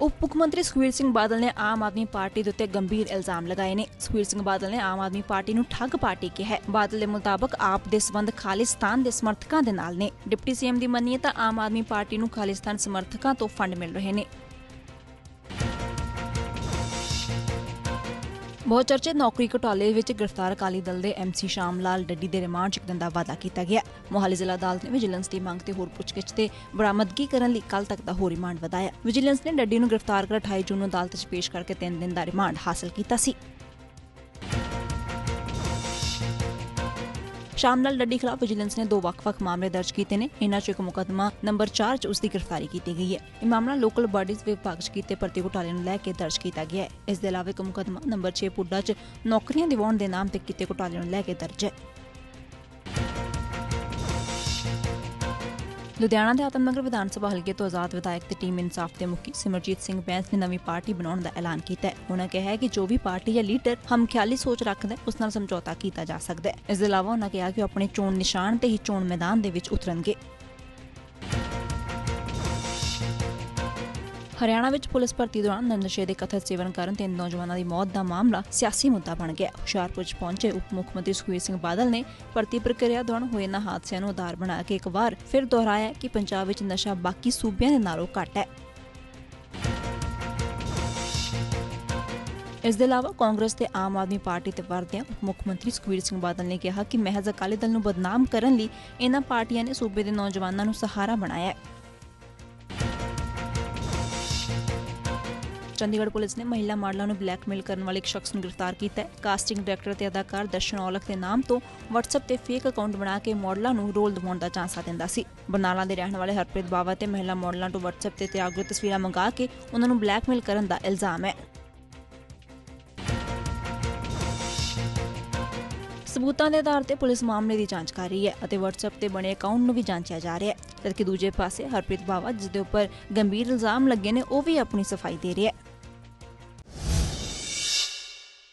ਉਪ ਮੁੱਖ ਮੰਤਰੀ ਸੁਖਬੀਰ ਸਿੰਘ ਬਾਦਲ ਨੇ ਆਮ ਆਦਮੀ ਪਾਰਟੀ ਦੇ ਉੱਤੇ ਗੰਭੀਰ ਇਲਜ਼ਾਮ ਲਗਾਏ ਨੇ। ਸੁਖਬੀਰ ਸਿੰਘ ਬਾਦਲ ਨੇ ਆਮ ਆਦਮੀ ਪਾਰਟੀ ਨੂੰ ਠੱਗ ਪਾਰਟੀ ਕਿਹਾ ਹੈ। ਬਾਦਲ ਦੇ ਮੁਤਾਬਕ ਆਪ ਦੇ ਸਬੰਧ ਖਾਲਿਸਤਾਨ ਦੇ ਸਮਰਥਕਾਂ ਦੇ ਨਾਲ ਨੇ। ਡਿਪਟੀ ਸੀਐਮ ਦੀ ਮੰਨੀਏ ਤਾਂ ਆਮ ਆਦਮੀ ਪਾਰਟੀ ਨੂੰ ਖਾਲਿਸਤਾਨ ਸਮਰਥਕਾਂ ਤੋਂ ਫੰਡ ਮਿਲ ਰਹੇ ਨੇ। ਬਹੁਤ ਚਰਚਿਤ ਨੌਕਰੀ ਘੁਟਾਲੇ ਵਿੱਚ ਗ੍ਰਿਫਤਾਰ ਅਕਾਲੀ ਦਲ ਦੇ ਐਮਸੀ ਸ਼ਾਮ ਲਾਲ ਡੱਡੀ ਦੇ ਰਿਮਾਂਡ 'ਚ ਇੱਕ ਦਿਨ ਦਾ ਵਾਅਦਾ ਕੀਤਾ ਗਿਆ। ਮੋਹਾਲੀ ਜ਼ਿਲ੍ਹਾ ਅਦਾਲਤ ਨੇ ਵਿਜੀਲੈਂਸ ਦੀ ਮੰਗ ਤੇ ਹੋਰ ਪੁੱਛਗਿੱਛ ਤੇ ਬਰਾਮਦਗੀ ਕਰਨ ਲਈ ਕੱਲ ਤੱਕ ਦਾ ਹੋਰ ਰਿਮਾਂਡ ਵਧਾਇਆ। ਵਿਜੀਲੈਂਸ ਨੇ ਡੱਡੀ ਨੂੰ ਗ੍ਰਿਫਤਾਰ ਕਰ 28 ਜੂਨ ਨੂੰ ਅਦਾਲਤ 'ਚ ਪੇਸ਼ ਕਰਕੇ 3 ਦਿਨ ਦਾ ਰਿਮਾਂਡ ਹਾਸਲ ਕੀਤਾ ਸੀ। ਸ਼ਾਮ ਲਾਲ ਡੱਡੀ ਖਿਲਾਫ ਵਿਜੀਲੈਂਸ ਨੇ ਦੋ ਵੱਖ-ਵੱਖ ਮਾਮਲੇ ਦਰਜ ਕੀਤੇ ਨੇ। ਇਨ੍ਹਾਂ 'ਚ ਇੱਕ ਮੁਕੱਦਮਾ ਨੰਬਰ 4 'ਚ ਉਸ ਦੀ ਗ੍ਰਿਫਤਾਰੀ ਕੀਤੀ ਗਈ ਹੈ। ਇਹ ਮਾਮਲਾ ਲੋਕਲ ਬਾਡੀਜ਼ ਵਿਭਾਗ 'ਚ ਕੀਤੇ ਭਰਤੀ ਘੁਟਾਲੇ ਨੂੰ ਲੈ ਕੇ ਦਰਜ ਕੀਤਾ ਗਿਆ ਹੈ। ਇਸ ਦੇ ਇਲਾਵਾ ਇੱਕ ਮੁਕੱਦਮਾ ਨੰਬਰ 6 ਪੁੱਡਾ 'ਚ ਨੌਕਰੀਆਂ ਦਿਵਾਉਣ ਦੇ ਨਾਮ ਤੇ ਕੀਤੇ ਘੁਟਾਲੇ ਨੂੰ ਲੈ ਕੇ ਦਰਜ ਹੈ। ਲੁਧਿਆਣਾ ਦੇ ਆਤਮਨਗਰ ਵਿਧਾਨ ਸਭਾ ਹਲਕੇ ਤੋਂ ਆਜ਼ਾਦ ਵਿਧਾਇਕ ਤੇ ਟੀਮ ਇਨਸਾਫ ਦੇ ਮੁਖੀ ਸਿਮਰਜੀਤ ਸਿੰਘ ਬੈਂਸ ਨੇ ਨਵੀਂ ਪਾਰਟੀ ਬਣਾਉਣ ਦਾ ਐਲਾਨ ਕੀਤਾ ਹੈ। ਉਹਨਾਂ ਕਿਹਾ ਹੈ ਕਿ ਜੋ ਵੀ ਪਾਰਟੀ ਜਾਂ ਲੀਡਰ ਹਮਖਿਆਲੀ ਸੋਚ ਰੱਖਦਾ ਹੈ, ਉਸ ਨਾਲ ਸਮਝੌਤਾ ਕੀਤਾ ਜਾ ਸਕਦਾ ਹੈ। ਇਸ ਦੇ ਇਲਾਵਾ ਉਹਨਾਂ ਕਿਹਾ ਕਿ ਉਹ ਆਪਣੇ ਚੋਣ ਨਿਸ਼ਾਨ ਤੇ ਹੀ ਚੋਣ ਮੈਦਾਨ ਦੇ ਵਿੱਚ ਉਤਰਨਗੇ। ਹਰਿਆਣਾ ਵਿੱਚ ਪੁਲਿਸ ਭਰਤੀ ਦੌਰਾਨ ਨਸ਼ੇ ਦੇ ਕਥਿਤ ਸੇਵਨ ਕਾਰਨ ਤਿੰਨ ਨੌਜਵਾਨਾਂ ਦੀ ਮੌਤ ਦਾ ਮਾਮਲਾ ਸਿਆਸੀ ਮੁੱਦਾ ਬਣ ਗਿਆ। ਹੁਸ਼ਿਆਰਪੁਰ 'ਚ ਪਹੁੰਚੇ ਉਪ ਮੁੱਖ ਮੰਤਰੀ ਸੁਖਬੀਰ ਸਿੰਘ ਬਾਦਲ ਨੇ ਭਰਤੀ ਪ੍ਰਕਿਰਿਆ ਦੌਰਾਨ ਹੋਏ ਨਾ ਹਾਦਸਿਆਂ ਨੂੰ ਆਧਾਰ ਬਣਾ ਕੇ ਇੱਕ ਵਾਰ ਫਿਰ ਦੁਹਰਾਇਆ ਕਿ ਪੰਜਾਬ ਵਿੱਚ ਨਸ਼ਾ ਬਾਕੀ ਸੂਬਿਆਂ ਦੇ ਨਾਲੋਂ ਘੱਟ ਹੈ। ਇਸ ਦੇ ਇਲਾਵਾ ਕਾਂਗਰਸ ਤੇ ਆਮ ਆਦਮੀ ਪਾਰਟੀ ਤੇ ਵਰਦਿਆਂ ਉਪ ਮੁੱਖ ਮੰਤਰੀ ਸੁਖਬੀਰ ਸਿੰਘ ਬਾਦਲ ਨੇ ਕਿਹਾ ਕਿ ਮਹਿਜ਼ ਅਕਾਲੀ ਦਲ ਨੂੰ ਬਦਨਾਮ ਕਰਨ ਲਈ ਇਹਨਾਂ ਪਾਰਟੀਆਂ ਨੇ ਸੂਬੇ ਦੇ ਨੌਜਵਾਨਾਂ ਨੂੰ ਸਹਾਰਾ ਬਣਾਇਆ ਹੈ। ਚੰਡੀਗੜ੍ਹ ਪੁਲਿਸ ਨੇ ਮਹਿਲਾ ਮਾਡਲਾਂ ਨੂੰ ਬਲੈਕਮੇਲ ਕਰਨ ਵਾਲੇ ਇੱਕ ਸ਼ਖਸ ਨੂੰ ਗ੍ਰਿਫਤਾਰ ਕੀਤਾ ਹੈ। ਕਾਸਟਿੰਗ ਡਾਇਰੈਕਟਰ ਤੇ ਅਦਾਕਾਰ ਦਰਸ਼ਨ ਔਲਖ ਦੇ ਨਾਮ ਤੋਂ WhatsApp ਤੇ ਫੇਕ ਅਕਾਊਂਟ ਬਣਾ ਕੇ ਮਾਡਲਾਂ ਨੂੰ ਰੋਲ ਦਿਵਾਉਣ ਦਾ ਚਾਂਸਾ ਦਿੰਦਾ ਸੀ। ਬਰਨਾਲਾ ਦੇ ਰਹਿਣ ਵਾਲੇ ਹਰਪ੍ਰੀਤ ਬਾਵਾ ਤੇ ਮਹਿਲਾ ਮਾਡਲਾਂ ਤੋਂ WhatsApp ਤੇ ਤਿਆਗੂ ਤਸਵੀਰਾਂ ਮੰਗਾ ਕੇ ਉਹਨਾਂ ਨੂੰ ਬਲੈਕਮੇਲ ਕਰਨ ਦਾ ਇਲਜ਼ਾਮ ਹੈ। ਸਬੂਤਾਂ ਦੇ ਆਧਾਰ ਤੇ ਪੁਲਿਸ ਮਾਮਲੇ ਦੀ ਜਾਂਚ ਕਰ ਰਹੀ ਹੈ ਅਤੇ WhatsApp ਤੇ ਬਣੇ ਅਕਾਊਂਟ ਨੂੰ ਵੀ ਜਾਂਚਿਆ ਜਾ ਰਿਹਾ ਹੈ। ਜਦਕਿ ਦੂਜੇ ਪਾਸੇ ਹਰਪ੍ਰੀਤ ਬਾਵਾ ਜਿਸ ਦੇ ਉੱਪਰ ਗੰਭੀਰ ਇਲਜ਼ਾਮ ਲੱਗੇ ਨੇ, ਉਹ ਵੀ ਆਪਣੀ ਸਫ਼ਾਈ ਦੇ ਰਿਹਾ ਹੈ।